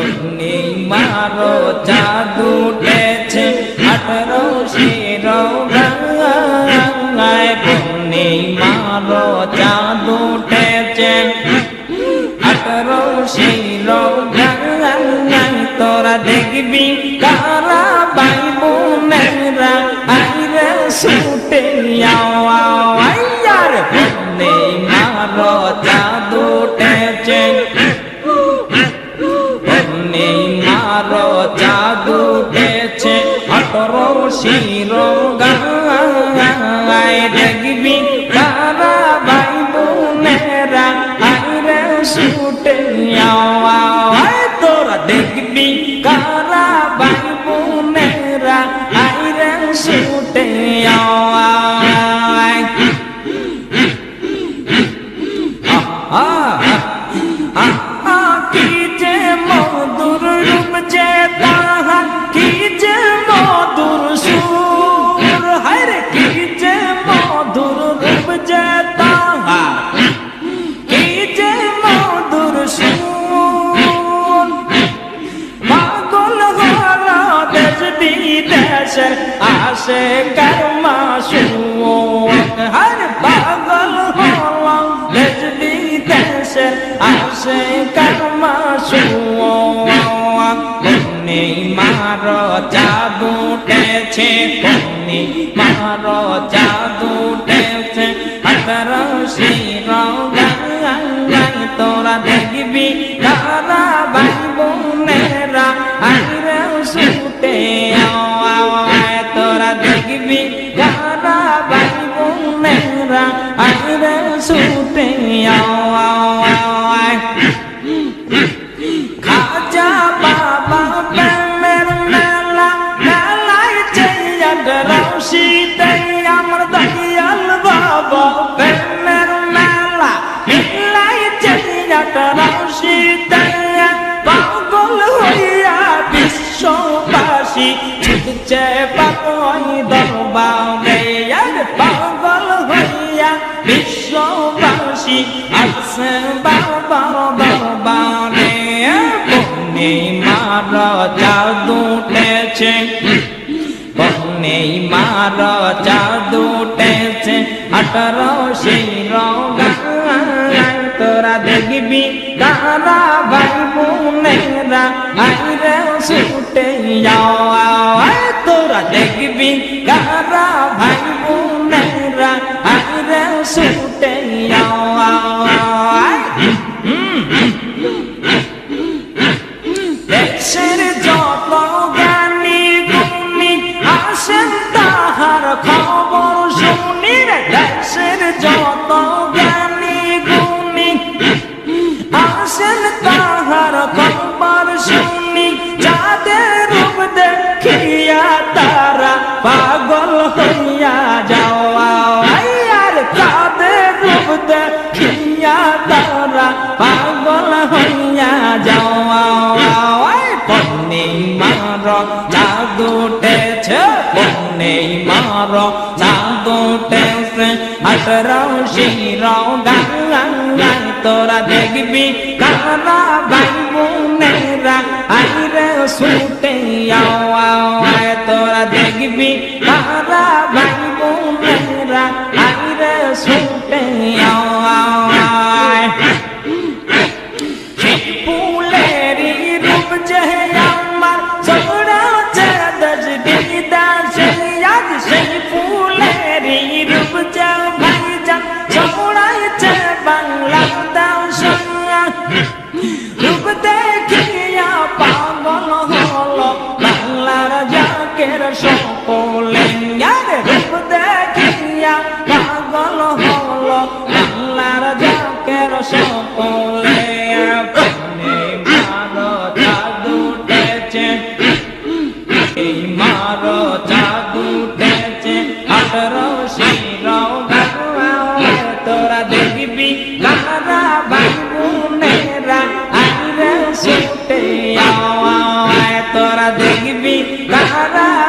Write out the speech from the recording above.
অগ্নি মারো, জাদু উঠেছে আঠারো শির অগ্নি মারো, জাদু উঠেছে আঠারো শির তোরা দেখবি কারা ভাই বোনেরা আইরে ছুটে আয়ার অগ্নি মারো, জাদু গায় দেখবি তারা ভাই বোনেরা আইরে ছুটে আয় তোরা দেখবি কারা ভাই কর্মা সুর পন্নি মার জাদু উঠেছে পন্নি মার জাদু উঠেছে। হাতার শির তোরা দেখবি ছুটছে পাকই দরবারে আর পাগল হইয়া বিশ্ববাসী আছে বাবার দরবারে। বনে মার জাদু উঠেছে। বনে মার জাদু উঠেছে। আঠারো গায় তোরা দেখবি। তারা ভাই বোনেরা আইরে ছুটে আয় আইরে ছুটে আয় জাদু উঠেছে পন্নি মার, জাদু উঠেছে আঠারো শির গাঙ্গাই তোরা দেখবি, কারা ভাই বোনেরা আইরে শুতে আওয়ায়, তোরা দেখবি, কারা ভাই বোনেরা আইরে শুতে আওয়ায়। ফুলেরি বাংলার জাকের সকলে রূপ দেখিয়া পাগল হলো। বাংলার জাকের সকলে পনে মারো জাদু উঠেছে এই মারো জাদু উঠেছে আঠারো শির তোরা দেখবি কারা ভাই বোনেরা তোরা দেখবি তারা